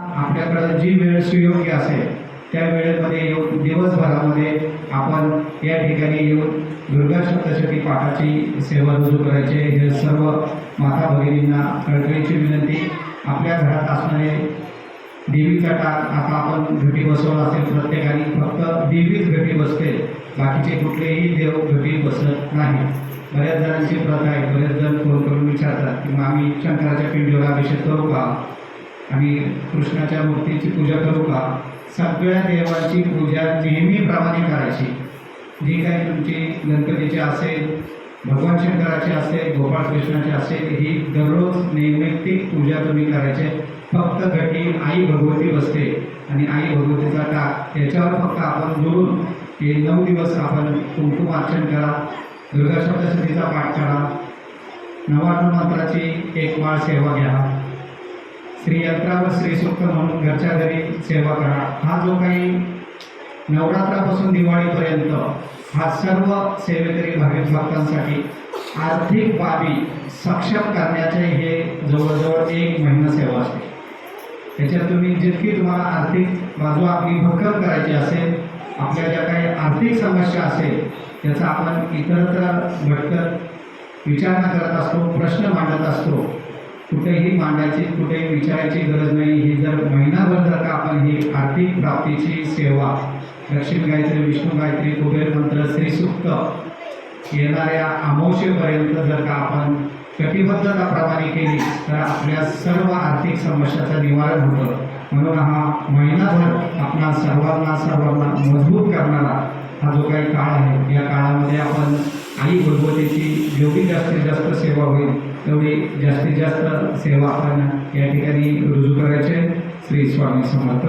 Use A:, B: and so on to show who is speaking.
A: आपल्याकडं जी वेळ सुयोग्य असेल त्या वेळेमध्ये येऊन दिवसभरामध्ये आपण या ठिकाणी येऊन दुर्गा सप्तशती पाठाची सेवा रुजू करायचे हे सर्व माता भगिनींना कळकळीची विनंती. आपल्या घरात असणारे देवीचा टाक आता आपण घटी बसवला असेल प्रत्येकाने फक्त देवीच घटी बसते. बाकीचे कुठलेही देव घटी बसत नाही. बऱ्याच जणांची प्रथा आहे बरेच जण फोन करून विचारतात की मग आम्ही शंकराच्या पिंडीवर अभिषेक करू का? आम्ही कृष्णाच्या मूर्तीची पूजा करू का? सगळ्या देवाची पूजा नेहमीप्रमाणे करायची. जी काही तुमची गणपतीची असेल भगवान शंकराची असेल गोपाळ कृष्णाची असेल ही दररोज नैमित्तिक पूजा तुम्ही करायचे. फक्त घटी आई भगवती बसते. आणि आई भगवतीचा टाक त्याच्यावर फक्त आपण जोडून हे नऊ दिवस आपण कुंकुमार्चन करा दुर्गा सप्तशतीचा पाठ करा. नवान्न मंत्राची एक वाळ सेवा घ्या. श्री यात्रा व श्री सूक्त म्हणून घरच्या घरी सेवा करा हा जो काही नवरात्रापासून दिवाळीपर्यंत हा सर्व सेवेकरी भाविक भक्तांसाठी आर्थिक बाबी सक्षम करण्याचे हे जवळजवळ एक महिना सेवा असते. त्याच्यात तुम्ही जितकी तुम्हाला आर्थिक बाजू आपली भक्कम करायची असेल आपल्या ज्या काही आर्थिक समस्या असेल त्याचा आपण इतरत्र भटकत विचारणा करत असतो प्रश्न मांडत असतो कुठेही मांडायची कुठेही विचारायची गरज नाही. हे जर महिनाभर जर का आपण ही आर्थिक प्राप्तीची सेवा लक्ष्मी गायत्री विष्णू गायत्री कुबेर मंत्र श्रीसूक्त येणाऱ्या अमावशेपर्यंत जर का आपण कटिबद्धताप्रमाणे केली तर आपल्या सर्व आर्थिक समस्याचं निवारण होतं. म्हणून हा महिनाभर आपणा सर्वांना सर्वांना मजबूत करणारा हा जो काही काळ आहे या काळामध्ये आपण आई भगवतीची जेवढी जास्तीत जास्त सेवा होईल. तेवढी जास्तीत जास्त सेवा आपण या ठिकाणी रुजू करायचे श्री स्वामी समर्थ.